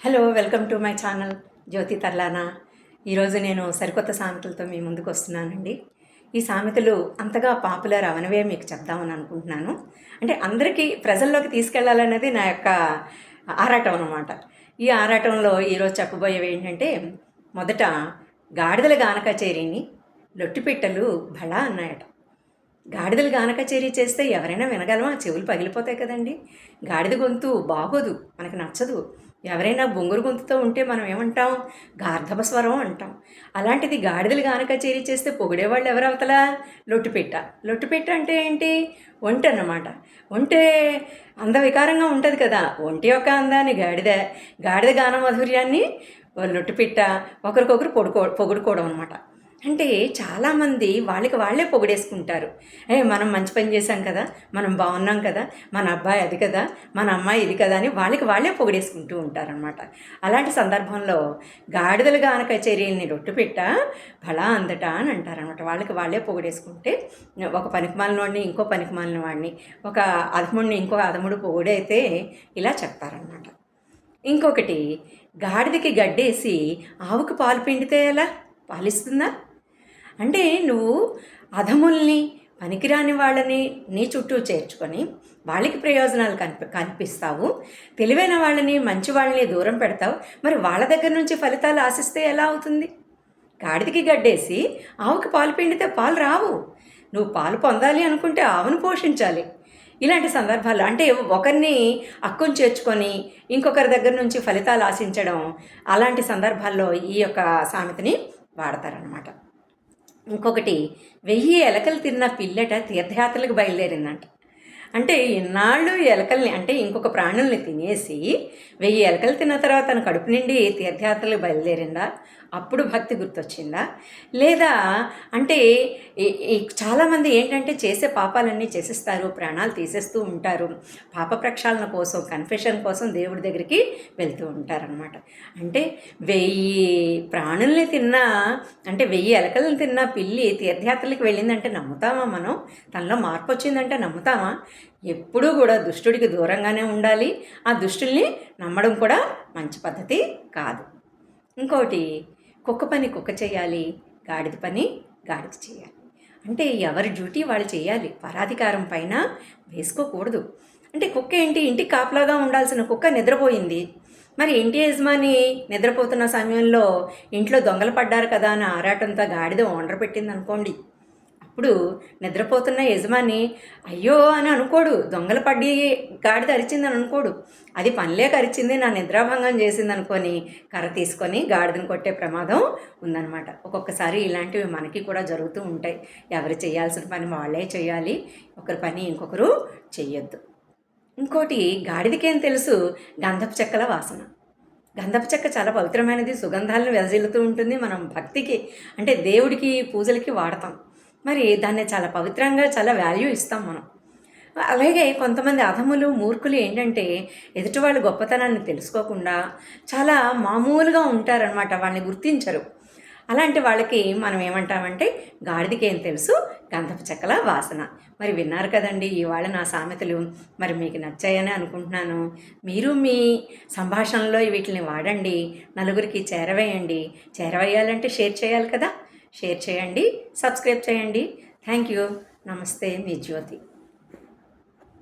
Hello welcome to my channel Jyoti తర్లానా ఈరోజు నేను సరికొత్త సామెతలతో మీ ముందుకు వస్తున్నానండి. ఈ సామెతలు అంతగా పాపులర్ అవనవే మీకు చెప్దామని అనుకుంటున్నాను. అంటే అందరికీ ప్రజల్లోకి తీసుకెళ్ళాలన్నది నా యొక్క ఆరాటం అనమాట ఈ ఆరాటంలో ఈరోజు చెప్పబోయేవి ఏంటంటే మొదట గాడిదల గానకచేరిని లొట్టిపిట్టలు భళ అన్నాయట. గాడిదలు గానకచేరీ చేస్తే ఎవరైనా వినగలమా? చెవులు పగిలిపోతాయి కదండి. గాడిద గొంతు బాగోదు మనకు నచ్చదు. ఎవరైనా బొంగురు గొంతుతో ఉంటే మనం ఏమంటాం? గార్ధవ స్వరం అంటాం. అలాంటిది గాడిదలు గానకచేరీ చేస్తే పొగిడేవాళ్ళు ఎవరు లొట్టుపెట్ట లొట్టుపెట్ట అంటే ఏంటి? ఒంటి అన్నమాట. ఒంటే అందవికారంగా ఉంటుంది కదా. ఒంటి యొక్క అందాన్ని గాడిద గాడిద గాన మాధుర్యాన్ని లొట్టుపిట్ట ఒకరికొకరు పొడుకో పొగుడుకోవడం అనమాట అంటే చాలామంది వాళ్ళకి వాళ్ళే పొగిడేసుకుంటారు. ఏ మనం మంచి పని చేశాం కదా మనం బాగున్నాం కదా మన అబ్బాయి అది కదా మన అమ్మాయి ఇది కదా అని వాళ్ళకి వాళ్ళే పొగిడేసుకుంటూ ఉంటారనమాట అలాంటి సందర్భంలో గాడిదలు గాన కచేరీని రొట్టుపెట్ట బలా అందట అని అంటారనమాట వాళ్ళకి వాళ్ళే పొగిడేసుకుంటే ఒక పనికిమాలిన వాడిని ఇంకో పనికిమాలిన వాడిని ఒక అదముడిని ఇంకో అదముడు పొగిడైతే ఇలా చెప్తారనమాట ఇంకొకటి గాడిదకి గడ్డేసి ఆవుకు పాలు పిండితే ఎలా? పాలిస్తుందా? అంటే నువ్వు అధముల్ని పనికిరాని వాళ్ళని నీ చుట్టూ చేర్చుకొని వాళ్ళకి ప్రయోజనాలు కనిపి కనిపిస్తావు. తెలివైన వాళ్ళని మంచి వాళ్ళని దూరం పెడతావు. మరి వాళ్ళ దగ్గర నుంచి ఫలితాలు ఆశిస్తే ఎలా అవుతుంది? గాడిదకి గడ్డేసి ఆవుకి పాలు పిండితే పాలు రావు. నువ్వు పాలు పొందాలి అనుకుంటే ఆవును పోషించాలి. ఇలాంటి సందర్భాల్లో అంటే ఒకరిని అక్కుని చేర్చుకొని ఇంకొకరి దగ్గర నుంచి ఫలితాలు ఆశించడం అలాంటి సందర్భాల్లో ఈ యొక్క సామెతని వాడతారనమాట ఇంకొకటి వెయ్యి ఎలకలు తిన్న పిల్లట తీర్థయాత్రలకు బయలుదేరిందంట. అంటే ఇన్నాళ్ళు ఎలకల్ని అంటే ఇంకొక ప్రాణుల్ని తినేసి వెయ్యి ఎలకలు తిన్న తర్వాత తన కడుపు నిండి తీర్థయాత్రలకు బయలుదేరిందా? అప్పుడు భక్తి గుర్తొచ్చిందా? లేదా అంటే చాలామంది ఏంటంటే చేసే పాపాలన్నీ చేసేస్తారు ప్రాణాలు తీసేస్తూ ఉంటారు. పాప ప్రక్షాళన కోసం కన్ఫెషన్ కోసం దేవుడి దగ్గరికి వెళ్తూ ఉంటారనమాట అంటే వెయ్యి ప్రాణుల్ని తిన్నా అంటే వెయ్యి ఎలకలను తిన్నా పిల్లి తీర్థయాత్రలకు వెళ్ళిందంటే నమ్ముతామా మనం? తనలో మార్పు వచ్చిందంటే నమ్ముతామా? ఎప్పుడూ కూడా దుష్టుడికి దూరంగానే ఉండాలి. ఆ దుష్టుల్ని నమ్మడం కూడా మంచి పద్ధతి కాదు. ఇంకోటి కుక్క పని కుక్క చేయాలి గాడిద పని గాడిద చేయాలి. అంటే ఎవరి డ్యూటీ వాళ్ళు చేయాలి. పరాధికారం పైన వేసుకోకూడదు. అంటే కుక్క ఏంటి? ఇంటికి కాపలాగా ఉండాల్సిన కుక్క నిద్రపోయింది. మరి ఇంటి యజమాని నిద్రపోతున్న సమయంలో ఇంట్లో దొంగలు పడ్డారు కదా అని ఆరాటంతో గాడిద ఓనర్ పెట్టింది అనుకోండి అప్పుడు నిద్రపోతున్న యజమాని అయ్యో అని అనుకోడు. దొంగలు పడి గాడిద అరిచిందని అనుకోడు. అది పనిలేక అరిచింది నా నిద్రాభంగం చేసింది అనుకొని కర్ర తీసుకొని గాడిదని కొట్టే ప్రమాదం ఉందన్నమాట. ఒక్కొక్కసారి ఇలాంటివి మనకి కూడా జరుగుతూ ఉంటాయి. ఎవరు చేయాల్సిన పని వాళ్ళే చేయాలి. ఒకరి పని ఇంకొకరు చెయ్యొద్దు. ఇంకోటి గాడిదకేం తెలుసు? గంధపు చెక్కల వాసన. గంధపు చెక్క చాలా పవిత్రమైనది. సుగంధాలను వెదజిల్లుతూ ఉంటుంది మనం భక్తికి. అంటే దేవుడికి పూజలకి వాడతాం. మరి దాన్ని చాలా పవిత్రంగా చాలా వాల్యూ ఇస్తాం మనం. అలాగే కొంతమంది అధములు మూర్ఖులు ఏంటంటే ఎదుటి వాళ్ళ గొప్పతనాన్ని తెలుసుకోకుండా చాలా మామూలుగా ఉంటారనమాట వాళ్ళని గుర్తించరు. అలాంటి వాళ్ళకి మనం ఏమంటామంటే గాడిదికి తెలుసు? గంధపు చెక్కల వాసన. మరి విన్నారు కదండి ఇవాళ నా సామెతలు. మరి మీకు నచ్చాయని అనుకుంటున్నాను. మీరు మీ సంభాషణలో వీటిని వాడండి నలుగురికి చేరవేయండి. చేరవేయాలంటే షేర్ చేయాలి కదా. షేర్ చేయండి సబ్స్క్రైబ్ చేయండి. థ్యాంక్ యూ నమస్తే మీ జ్యోతి.